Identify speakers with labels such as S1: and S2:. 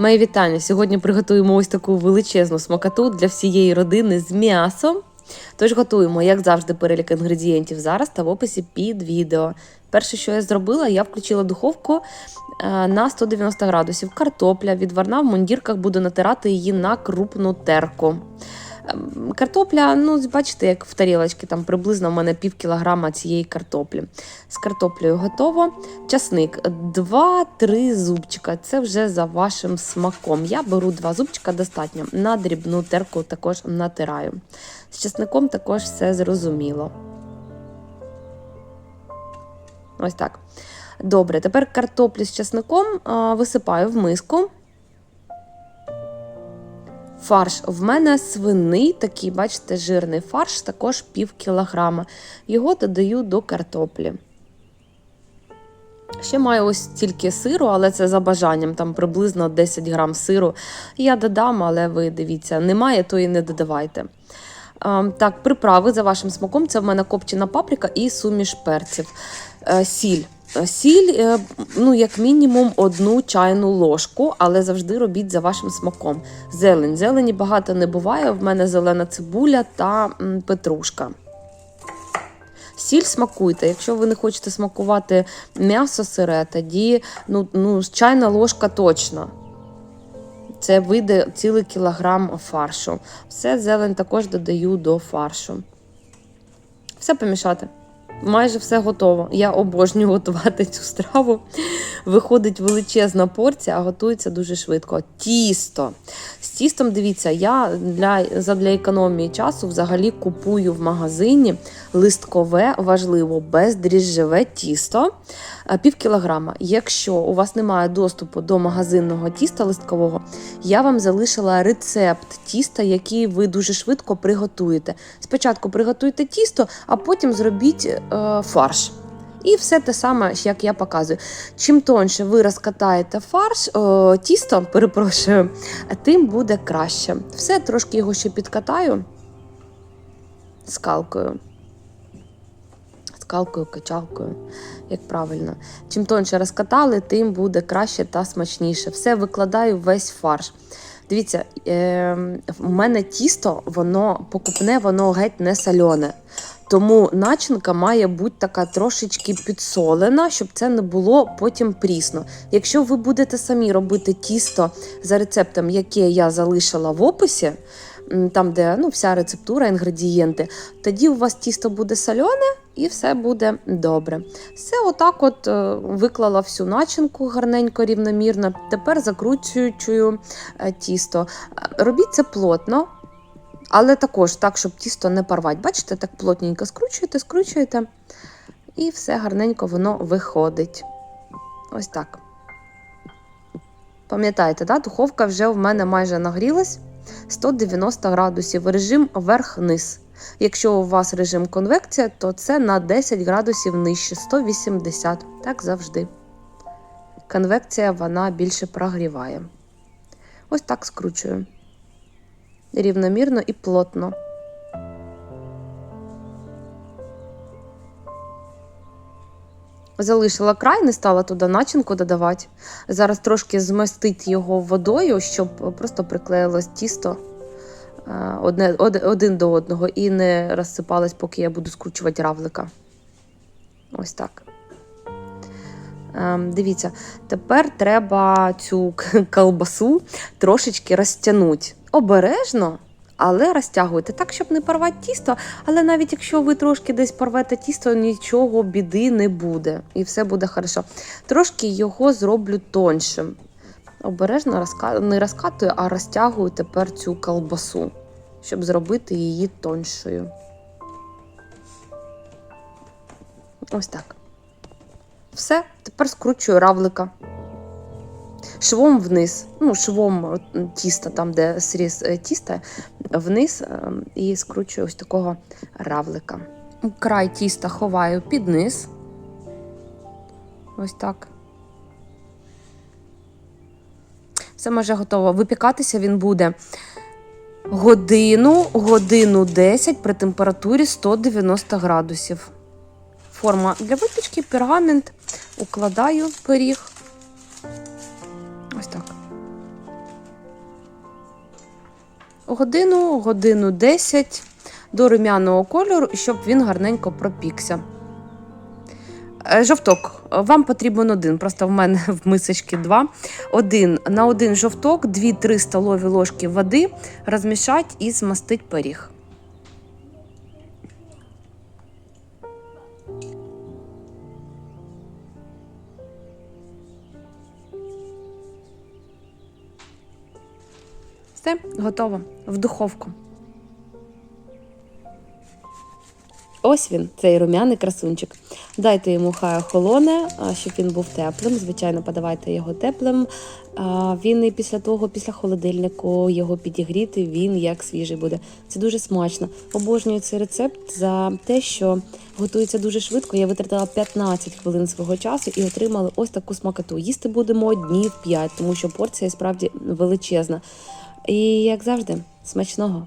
S1: Мої вітання. Сьогодні приготуємо ось таку величезну смакоту для всієї родини з м'ясом. Тож готуємо, як завжди, перелік інгредієнтів зараз та в описі під відео. Перше, що я зробила, я включила духовку е, на 190 градусів. Картопля відварна в мундірках, буду натирати її на крупну терку. Ем, Картопля, ну, бачите, як в тарілочці, там приблизно в мене пів кілограма цієї картоплі. З картоплею готово. Часник 2-3 зубчика. Це вже за вашим смаком. Я беру 2 зубчика достатньо. На дрібну терку також натираю. З часником також все зрозуміло. Ось так. Добре, тепер картоплю з часником висипаю в миску. Фарш в мене свиний, такий, бачите, жирний фарш, також пів кілограма. Його додаю до картоплі. Ще маю ось тільки сиру, але це за бажанням, там приблизно 10 грам сиру. Я додам, але ви дивіться, немає, то і не додавайте. Так, приправи за вашим смаком. Це в мене копчена паприка і суміш перців. Е, сіль. Сіль, е, ну, як мінімум, одну чайну ложку, але завжди робіть за вашим смаком. Зелень. Зелені багато не буває. В мене зелена цибуля та петрушка. Сіль смакуйте. Якщо ви не хочете смакувати м'ясо сире, тоді ну, ну, чайна ложка точно. Це вийде цілий кілограм фаршу. Все зелень також додаю до фаршу. Все помішати. Майже все готово. Я обожнюю готувати цю страву. Виходить величезна порція, а готується дуже швидко. Тісто. З тістом, дивіться, я для, задля економії часу взагалі купую в магазині листкове, важливо, бездріжджеве тісто е, пів кілограма. Якщо у вас немає доступу до магазинного тіста листкового, я вам залишила рецепт тіста, який ви дуже швидко приготуєте. Спочатку приготуйте тісто, а потім зробіть фарш. І все те саме, як я показую. Чим тоньше ви розкатаєте фарш, о, тісто, перепрошую, тим буде краще. Все, трошки його ще підкатаю скалкою. Скалкою, качалкою, як правильно. Чим тоньше розкатали, тим буде краще та смачніше. Все викладаю весь фарш. Дивіться, е, в мене тісто, воно покупне, воно геть не солене. Тому начинка має бути така трошечки підсолена, щоб це не було потім прісно. Якщо ви будете самі робити тісто за рецептом, яке я залишила в описі, там, де ну, вся рецептура, інгредієнти, тоді у вас тісто буде солене і все буде добре. Все, отак от е, виклала всю начинку гарненько, рівномірно. Тепер закручую е, тісто. Е, Робіть це плотно. Але також так, щоб тісто не порвати. Бачите, так плотненько скручуєте, скручуєте, і все гарненько воно виходить. Ось так. Пам'ятаєте, да? духовка вже в мене майже нагрілась 190 градусів, режим верх-низ. Якщо у вас режим конвекція, то це на 10 градусів нижче, 180, так завжди. Конвекція вона більше прогріває. Ось так скручую рівномірно і плотно. Залишила край, не стала туди начинку додавати. Зараз трошки змастить його водою, щоб просто приклеїлось тісто е, одне, один до одного і не розсипалось, поки я буду скручувати равлика. Ось так. Ем, Дивіться, тепер треба цю колбасу трошечки розтягнути. Обережно, але розтягуйте так, щоб не порвати тісто. Але навіть якщо ви трошки десь порвете тісто, нічого біди не буде. І все буде хорошо. Трошки його зроблю тоншим. Обережно не розкатую, а розтягую тепер цю колбасу, щоб зробити її тоншою. Ось так. Все, тепер скручую равлика. Швом вниз, ну, швом тіста, там, де сріз е, тіста, вниз е, і скручую ось такого равлика. Край тіста ховаю під низ. Ось так. Все може готово. Випікатися він буде годину, годину 10 при температурі 190 градусів. Форма для випічки, пергамент. Укладаю пиріг. Годину, годину 10 до рум'яного кольору, щоб він гарненько пропікся. Е, Жовток. Вам потрібен один, просто в мене в мисочці два. Один на один жовток, 2-3 столові ложки води розмішати і змастить пиріг. Все, готово. В духовку. Ось він, цей рум'яний красунчик. Дайте йому хай охолоне, щоб він був теплим. Звичайно, подавайте його теплим. Він і після того, після холодильнику, його підігріти, він як свіжий буде. Це дуже смачно. Обожнюю цей рецепт за те, що готується дуже швидко. Я витратила 15 хвилин свого часу і отримала ось таку смакоту. Їсти будемо днів 5, тому що порція справді величезна. І як завжди, смачного!